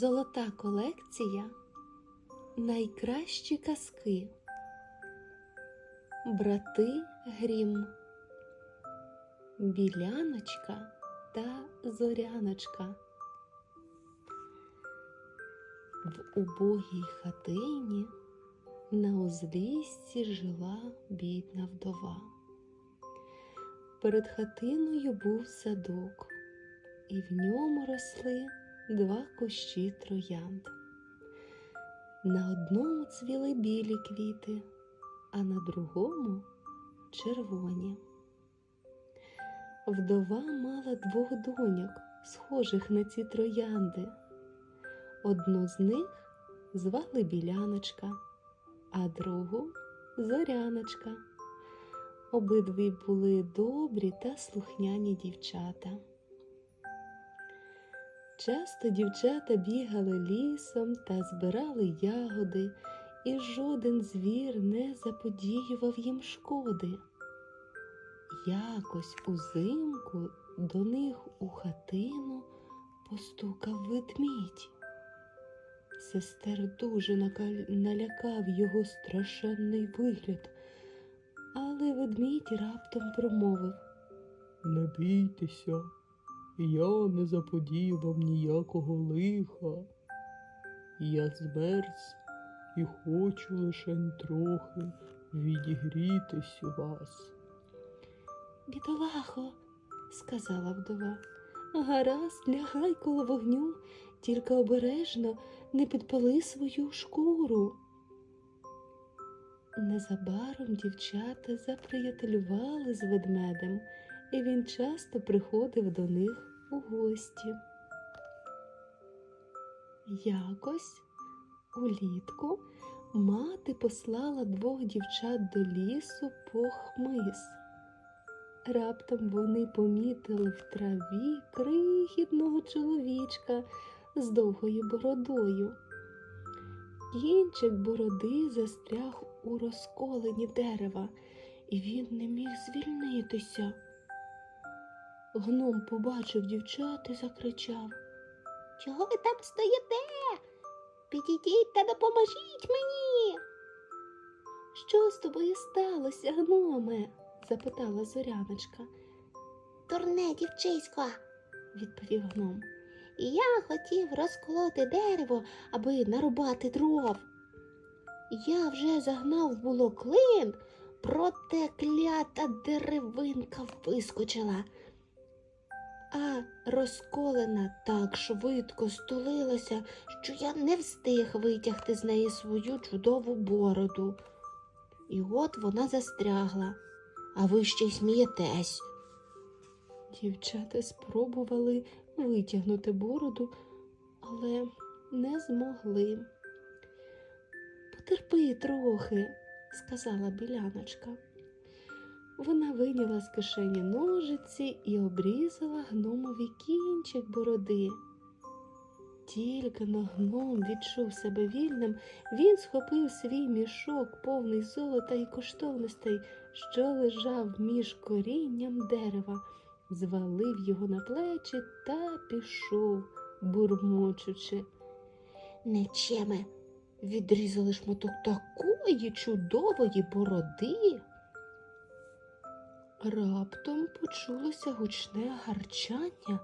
Золота колекція. Найкращі казки. Брати Грім. Біляночка та Зоряночка. В убогій хатині на узліссі жила бідна вдова. Перед хатиною був садок, і в ньому росли два кущі троянд. На одному цвіли білі квіти, а на другому червоні. Вдова мала двох доньок, схожих на ці троянди. Одну з них звали Біляночка, а другу Зоряночка. Обидві були добрі та слухняні дівчата. Часто дівчата бігали лісом та збирали ягоди, і жоден звір не заподіював їм шкоди. Якось узимку до них у хатину постукав ведмідь. Сестер дуже налякав його страшенний вигляд, але ведмідь раптом промовив. Не бійтеся, я не заподію вам ніякого лиха. Я змерз і хочу лише трохи відігрітись у вас. Бідолахо, сказала вдова, гаразд, лягай коло вогню, тільки обережно не підпали свою шкуру. Незабаром дівчата заприятелювали з ведмедем, і він часто приходив до них у гості. Якось улітку мати послала двох дівчат до лісу по хмиз. Раптом вони помітили в траві крихітного чоловічка з довгою бородою. Кінчик бороди застряг у розколені дерева, і він не міг звільнитися. Гном побачив дівчат і закричав. Чого ви там стоїте? Підійдіть та допоможіть мені. Що з тобою сталося, гноме? запитала зоряночка, Дурне дівчисько. відповів гном. Я хотів розколоти дерево, аби нарубати дров. Я вже загнав було клин, проте клята деревинка вискочила. А розколена так швидко стулилася, що я не встиг витягти з неї свою чудову бороду. І от вона застрягла, а ви ще й смієтесь. Дівчата спробували витягнути бороду, але не змогли. Потерпи трохи, сказала біляночка. Вона вийняла з кишені ножиці і обрізала гномові кінчик бороди. Тільки но гном відчув себе вільним, він схопив свій мішок, повний золота і коштовностей, що лежав між корінням дерева, звалив його на плечі та пішов, бурмочучи. Нечеме, відрізали шматок такої чудової бороди. Раптом почулося гучне гарчання,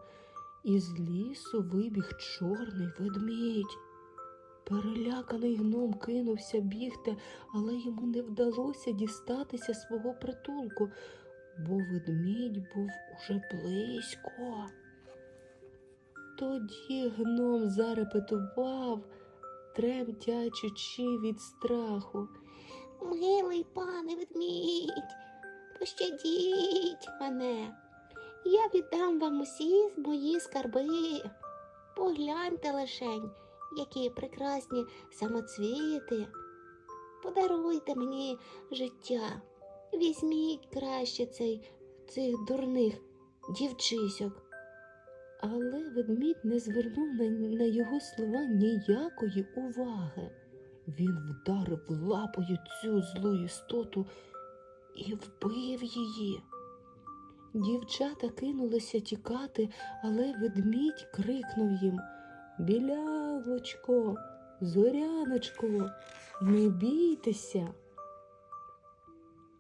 і з лісу вибіг чорний ведмідь. Переляканий гном кинувся бігти, але йому не вдалося дістатися свого притулку, бо ведмідь був уже близько. Тоді гном зарепетував, тремтячи від страху. Милий пане ведмідь, пощадіть мене. Я віддам вам усі мої скарби. Погляньте лишень, які прекрасні самоцвіти. Подаруйте мені життя. Візьміть краще цей, цих дурних дівчисьок. Але ведмідь не звернув на, на його слова ніякої уваги. Він вдарив лапою цю злу істоту і вбив її. Дівчата кинулися тікати, але ведмідь крикнув їм Біля, яблучко, зоряночко, не бійтеся.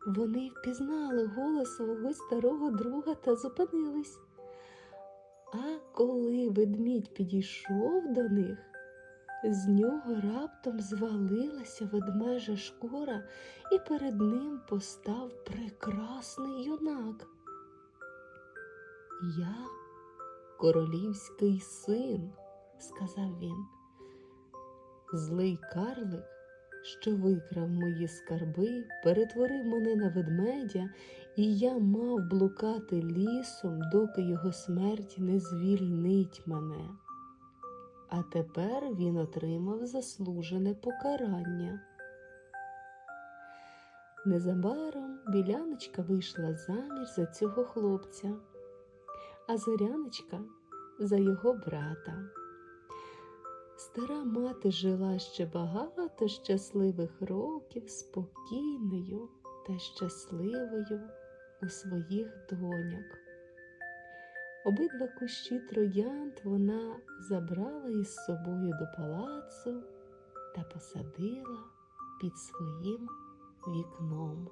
Вони впізнали голос свого старого друга та зупинились. А коли ведмідь підійшов до них, з нього раптом звалилася ведмежа шкура, і перед ним постав прекрасний юнак. Я королівський син, сказав він. Злий карлик, що викрав мої скарби, перетворив мене на ведмедя, і я мав блукати лісом, доки його смерть не звільнить мене. А тепер він отримав заслужене покарання. Незабаром біляночка вийшла заміж за цього хлопця, а зоряночка за його брата. Стара мати жила ще багато щасливих років спокійною та щасливою у своїх доньок. Обидва кущі троянд вона забрала із собою до палацу та посадила під своїм вікном.